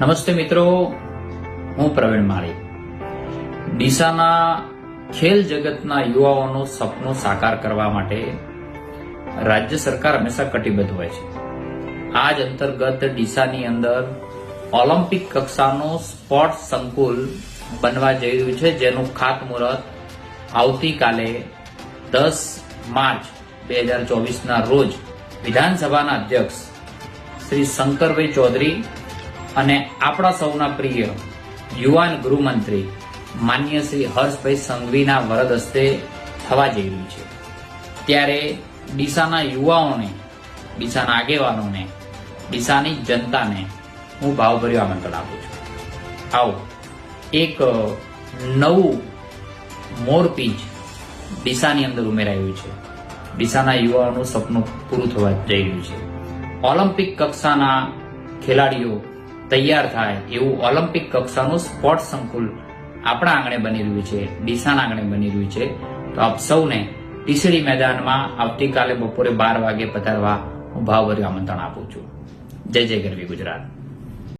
નમસ્તે મિત્રો, હું પ્રવીણ માળી. ડીસાના ખેલ જગતના યુવાઓનું સપનું સાકાર કરવા માટે રાજ્ય સરકાર હંમેશા કટિબદ્ધ હોય છે. આ જ અંતર્ગત ડીસાની અંદર ઓલિમ્પિક કક્ષાનું સ્પોર્ટ્સ સંકુલ બનવા જઈ રહ્યું છે, જેનું ખાતમુહૂર્ત આવતીકાલે દસ માર્ચ બે હજાર ચોવીસના રોજ વિધાનસભાના અધ્યક્ષ શ્રી શંકરભાઈ ચૌધરી અને આપણા સૌના પ્રિય યુવાન ગૃહમંત્રી માન્ય શ્રી હર્ષભાઈ સંઘવીના વરદ હસ્તે થવા જઈ રહ્યું છે. ત્યારે ડીસાના યુવાઓને, ડીસાના આગેવાનોને, ડીસાની જનતાને હું ભાવભર્યું આમંત્રણ આપું છું. આવો, એક નવું મોરપીંચ ડીસાની અંદર ઉમેરાયું છે. ડીસાના યુવાઓનું સપનું પૂરું થવા જઈ રહ્યું છે. ઓલિમ્પિક કક્ષાના ખેલાડીઓ તૈયાર થાય એવું ઓલિમ્પિક કક્ષાનું સ્પોર્ટ સંકુલ આપણા આંગણે બની રહ્યું છે, ડીસાના આંગણે બની રહ્યું છે. તો આપ સૌને ટીસડી મેદાનમાં આવતીકાલે બપોરે બાર વાગે પધારવા હું ભાવભર્યું આમંત્રણ આપું છું. જય જય ગરવી ગુજરાત.